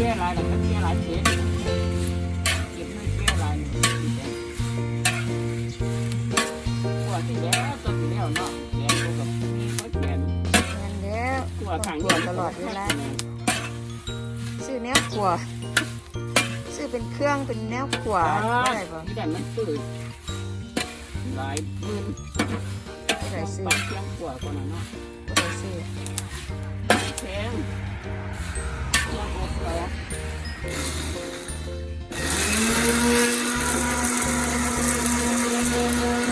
ก้ลายหลังแก้ลายเจ็ดเก็บเงินแก้ลายนี่กว่าที่แล้วตัวที่แล้วเนาะแกนตัวกับมีคนแกนเงินแล้วตัวขังตลอดเวลาซื้อแนวขัวซื้อเป็นเครื่องเป็นแนวขวว้าได้วบ่ที่แต่มันตื่นหลายหมื่นไม่ได้ซื้อปันเพียงกว่าคนนั้นเนาะไม่ได้ซื้อแพง เพีย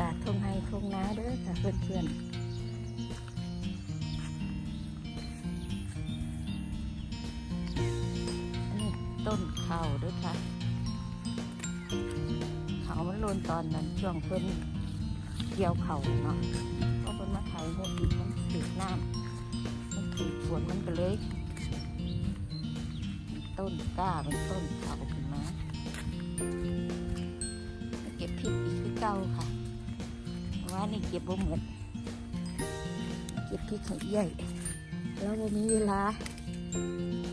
ากาศทุ่งไฮทุ่งนาเด้อค่ะเพื่อนๆอันนี้ต้นเขาวด้วยค่ะ เขามันโลนตอนนั้นช่วงเพิ่นเกี่ยวเข่าเนาะเพราะเพิ่นมาไถเฮ็ดดินมันติดน้ำมันติดฝนมันก็เลย ต้นกล้าเป็นต้นเขาขึ้นมาเก็บพริกอีกคือเก่าค่ะ ว่านี่เก็บบ่หมดเก็บพริกให้ใหญ่แล้วบ่มีเวลา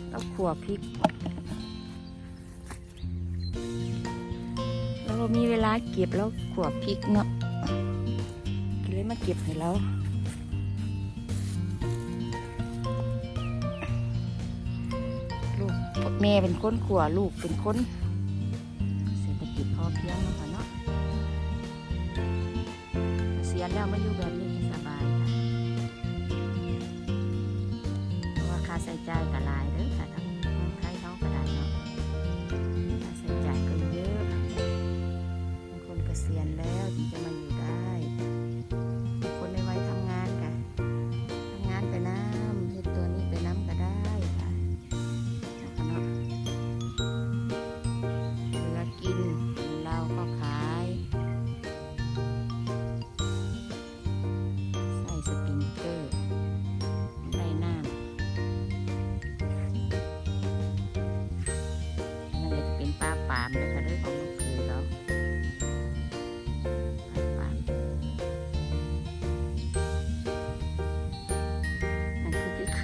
เราขัวพริกแล้วบ่มีเวลาเก็บแล้วขัวพริกเนาะก็เลยมาเก็บให้เราลูกแม่เป็นคนขัวลูกเป็นคน มาอยู่แบบนี้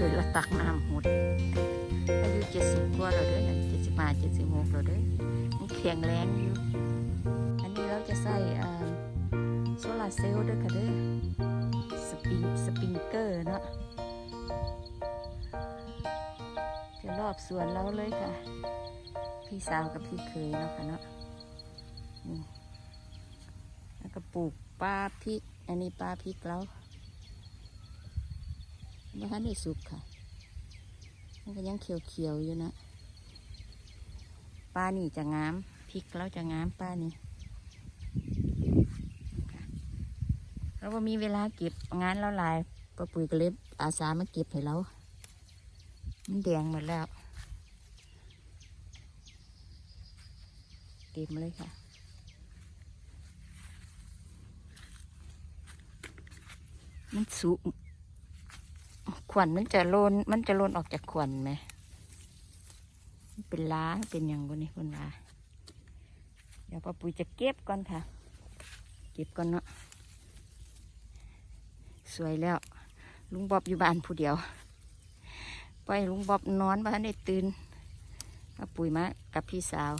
ยละตักน้ำหมดอายุเจ็ดสิบกว่าแล้วเด้วยนะเจ็ดสิบห้าเจ็ดสิบหกแล้วเด้วยมันแข็งแรงอยู่อันนี้เราจะใส่โซลาร์เซลล์ด้วยค่ะเด้อสปริงสปริงเกอร์เนาะจะรอบสวนเราเลยค่ะ พี่สาวกับพี่เคยเนาะค่ะเนาะนี่แล้วก็ปลูกปลาพริก อันนี้ปลาพริกเรา ไม่ทันได้สุกค่ะ มันก็ยังเขียวๆอยู่นะป้านี่จะงามพริกเราจะงามป้านี่เราว่ามีเวลาเก็บงานเราหลายป้าปุ๋ยก็เลยอาสามาเก็บให้เรามันแดงหมดแล้วเต็มเลยค่ะมันสูง ขวัญมันจะโลนมันจะโลนออกจากขวัญไหมเป็นล้าเป็นอย่างบนนี้คนว่าเดี๋ยวป้าปุ๋ยจะเก็บก่อนค่ะ เก็บก่อนเนาะสวยแล้ว ลุงบอบอยู่บ้านผู้เดียวปล่อยลุงบอบนอนบ้านได้ตื่นป้าปุ๋ยมากับพี่สาว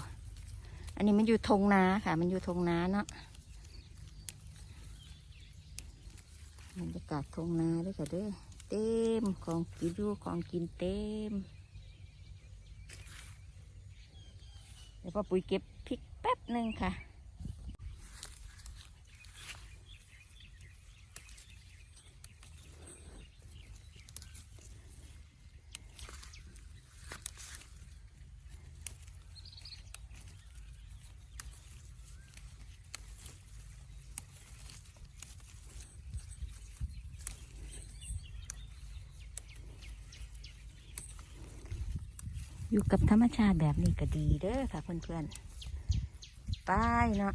อันนี้มันอยู่ทงนาค่ะ มันอยู่ทงนาเนาะบรรยากาศทงนาด้วยค่ะเด้อ เต็ม ของกินอยู่ของกินเต็ม เดี๋ยวพ่อปุ๋ยเก็บพริกแป๊บหนึ่งค่ะ อยู่กับธรรมชาติแบบนี้ก็ดีเด้อค่ะเพื่อนๆ ไปเนาะ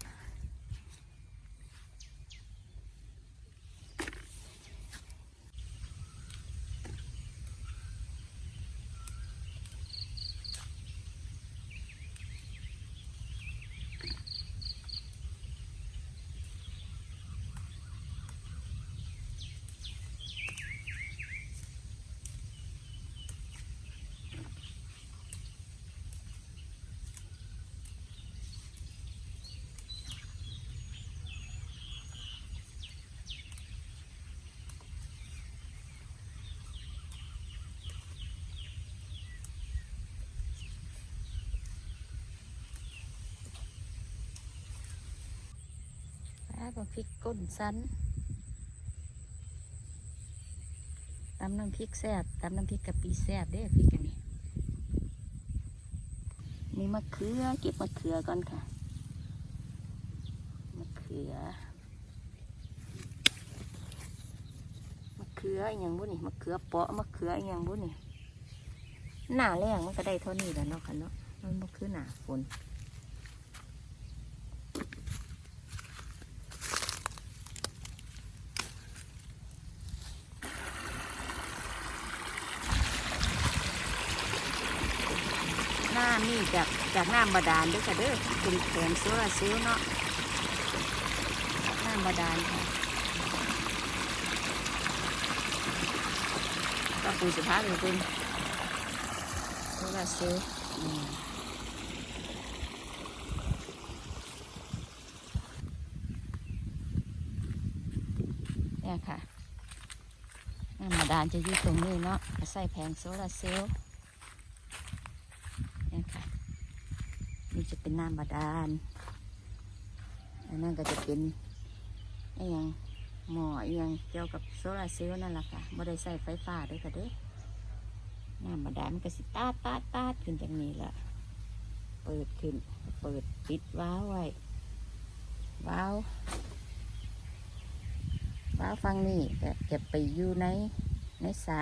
แล้วก็พริกก้นสันตำน้ำพริกแซ่บตำน้ำพริกกะปิแซ่บเด้อพริกอันนี้มีมะเขือเก็บมะเขือก่อนค่ะมะเขือมะเขืออย่างบุนี่มะเขือเปาะมะเขืออย่างบุนี่หน้าแรงมันก็ได้เท่านี้แหล้วเนาะค่ะเนาะมันบ่คือหนาฝน ห น้จากจากน้ำบาดาลด้วยค่ะเด้อเป็นแผงโซลาเซลล์เนาะน้ำบาดาลค่ะก็ปูสุภาพเลยเป็นโซลาเซลล์อืมเนี่ยค่ะน้ำบาดาลจะอยู่ตรงนี้เนาะใส่แผงโซลาเซลล์ เนี่ยค่ะนี่ จะเป็นน้ำบาดาลอันนั้นก็จะเป็นไอ้ยังหม้อไอ้ยังเกี่ยวกับโซลาร์เซลล์นั่นแหละค่ะไม่ได้ใส่ไฟฟ้าด้วยค่ะเด้อน้ำบาดาลมันก็สิตาตาตาขึ้นจากนี้แหละเปิดขึ้น เปิดปิดว้าวไว้ว้าวว้าวฟังนี่ก็จะไปอยู่ในในสระ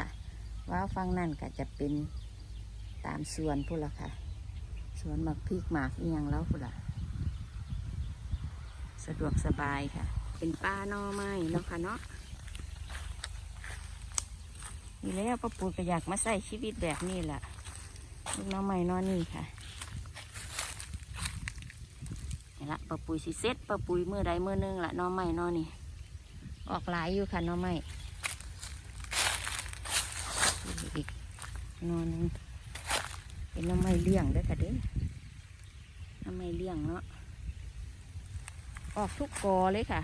ว้าวฟังนั่นก็จะเป็นตามส่วนพุ่นละค่ะ สวนหมักพริกหมากอีหยังแล้วพุ่นละสะดวกสบายค่ะ เป็นป้านอไม้เนาะค่ะเนาะนี่แล้วป้าปูก็อยากมาใส่ชีวิตแบบนี้แหละลูกน้องไม้นอนี่ค่ะนี่ละป้าปุยสิเซ็ตป้าปุยมือใดมือหนึงละน้องไม้นอนี่ ออกหลายอยู่ค่ะน้องไม้อีกนอหนึง เป็นน้ำไม้เลี้ยงด้วยค่ะเด้อน้ำไม้เลี้ยงเนาะออกทุกกอเลยค่ะ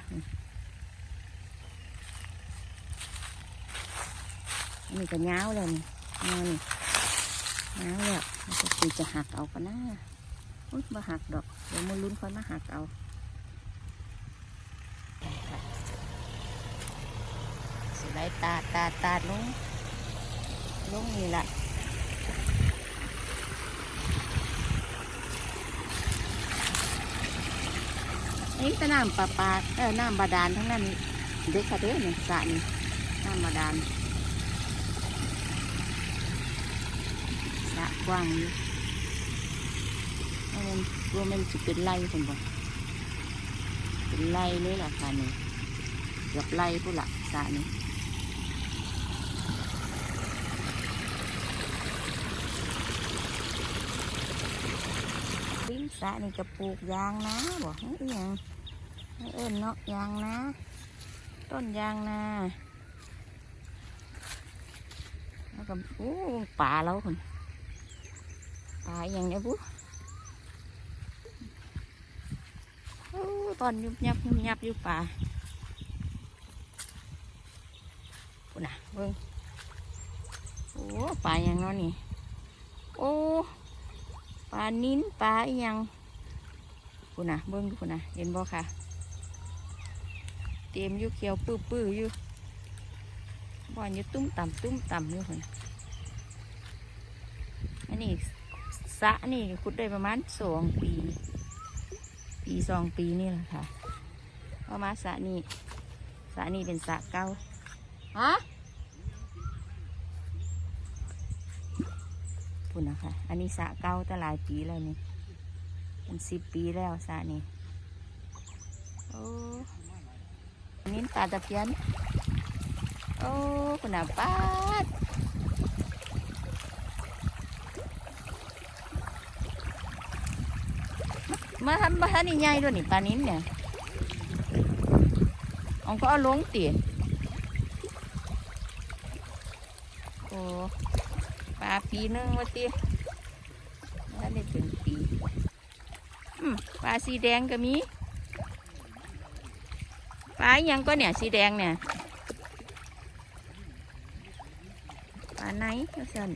อันนี้ก็ย้าเลยนี่ย้าวนี่ย้าวแล้วมันก็คือจะหักเอาก็น่าอุ้ยมาหักดอก เดี๋ยวมันลุ้นค่อยมาหักเอาสไลตาตาตาลงลงนี่แหละ นี่ก็น้ำปลาปลาเออน้ำบาดาลทั้งนั้นเด็กค่ะเด้อเนี่ยสระนี่น้ำบาดาลสระกว้างอยู่ว่ามันว่ามันจะเป็นไร่คนบ่เป็นไร่เลยล่ะค่ะนี่เกือบไร่พุ่นละสระนี่ริมสระนี่จะปลูกยางนะบอกให้อหยัง เอิ้นเนาะยางนะ ต้นยางนาแล้วก็โอ้ป่าเราคนป่าอย่างเนี้ยปุ๊โอ้ตอนยุบยับยุบยับอยู่ป่าปุ่นน่ะเบิ่งโอ้ป่าอย่างนาะนี่โอ้ป่านิ้นป่าอย่างปุ่นน่ะเบิ่งดูปุ่นน่ะเห็นบ่ค่ะ เตรียมอยู่เขียวปื้อปื้อๆอยู่บอนอยู่ตุ้มต่ำตุ้มต่ำอยู่คนอันนี้สระนี่ขุดได้ประมาณสองปี ปีสองปีนี่แหละค่ะเพราะมาสระนี่สระนี่เป็นสระเก่าฮะพุ่นนะคะอันนี้สระเก่าตั้งหลายปีแล้วนี่เป็นสิบปีแล้วสระนี่โอ้ อันนี้ปลาตะเพียน โอ้คุณอาป้าดมาทำมาทำนี่ใหญ่ด้วยนี่ปลานิ้นเนี่ยองก็เอาลงตีโอ้ปลาปีนึงวะตีแล้วได้เป็นปีปลาสีแดงก็มี ปลาอหยังก็เนี่ยสีแดงเนี่ยปลาไหนก็สั่น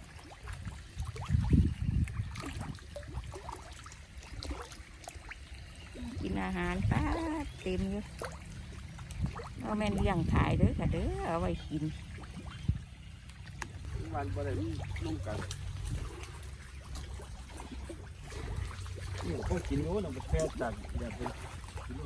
กินอาหารปลาเต็มอยู่เอาแม่นเลี้ยงขายเด้อค่ะเด้อเอาไว้กินวันบ่ได้นุ่งกันนี่พวกกินโน้นมันแค่จากแบบเป็นกิโล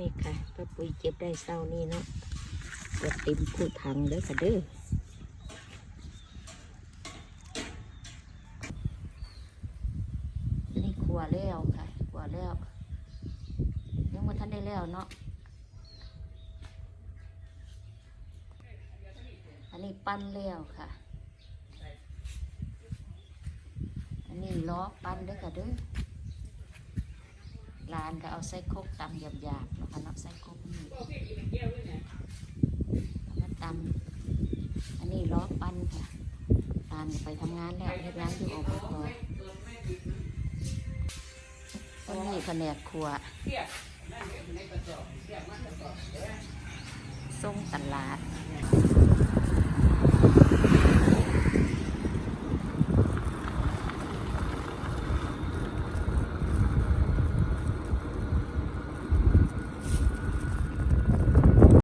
นี่ค่ะป้าปุ๋ยเก็บได้เศร้านี่เนาะเก็บเต็มคู่ถังเด้อค่ะเด้อนี่ขัวแล้วค่ะขัวแล้วยังม่ทันได้แล้วเนาะอันนี้ปั้นแล้วค่ะ อันนี้ล้อปั้นเด้อค่ะเด้อ ลานก็เอาไส้คกตำหยาบๆแล้วก็นับไส้คกนี่แล้วก็ตำอันนี้ล้อปั้นค่ะลานก็ไปทำงานแล้วเฮ็ดงานอยู่อบตอันนี้แผนกครัวส่งตลาด